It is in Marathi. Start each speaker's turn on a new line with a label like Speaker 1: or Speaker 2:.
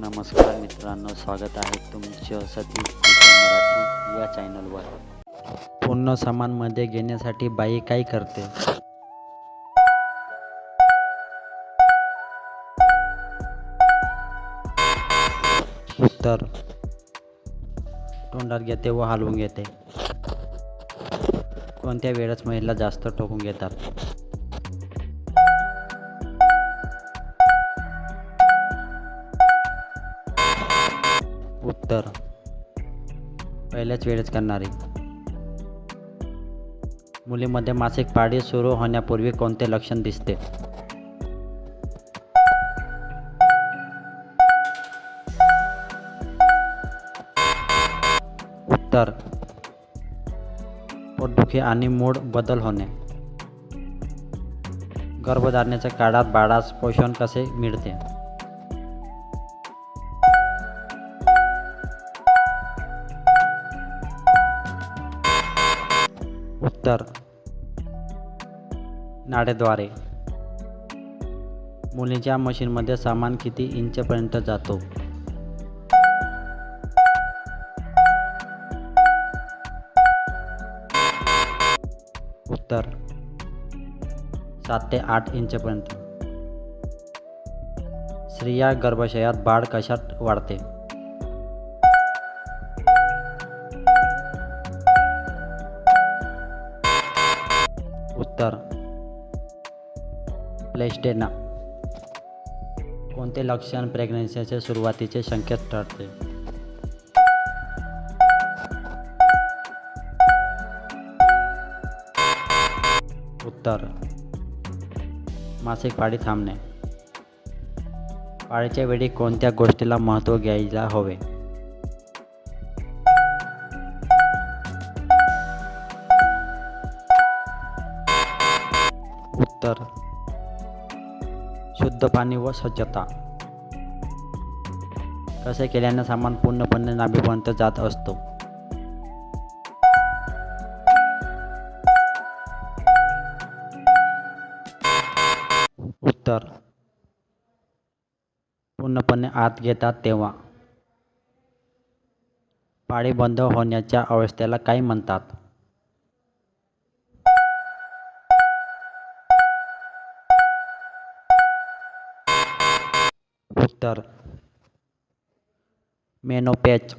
Speaker 1: नमस्कार मित्रांनो स्वागत आहे तुमचं सतीश मराठी या चॅनलवर. पूर्ण सामानमध्ये घेण्यासाठी बाई काय करते? उत्तर. तोंडात घेते व हलवून घेते. कोणत्या वेळेस महिला जास्त ठोकून घेतात? उत्तर. पहिल्याच वेळेस करणारी. मुलीमध्ये मासिक पाळी सुरू होण्यापूर्वी कोणते लक्षण दिसते? उत्तर. पोटदुखी आणि मूड बदल होणे. गर्भधारणेच्या काळात बाळास पोषण कसे मिळते? उत्तर. नाडेद्वारे मुलीच्या मशीनमध्ये सामान किती इंचपर्यंत जातो? उत्तर. सात ते आठ इंचपर्यंत. स्त्रिया गर्भाशयात बाळ कशात वाढते? उत्तर. प्लेस्टेना कोणते लक्षण प्रेग्नन्सीचे सुरुवातीचे संकेत ठरते? उत्तर. मासिक पाळी थांबणे. पाळीच्या वेळी कोणत्या गोष्टीला महत्त्व घ्यायला हवे? तर शुद्ध पाणी व स्वच्छता. कसे केल्याने सामान पूर्णपणे नाभीपर्यंत जात असतो? उत्तर. पूर्णपणे आत घेतात तेव्हा. पाळी बंद होण्याच्या अवस्थेला काय म्हणतात. उत्तर मेनोपॅच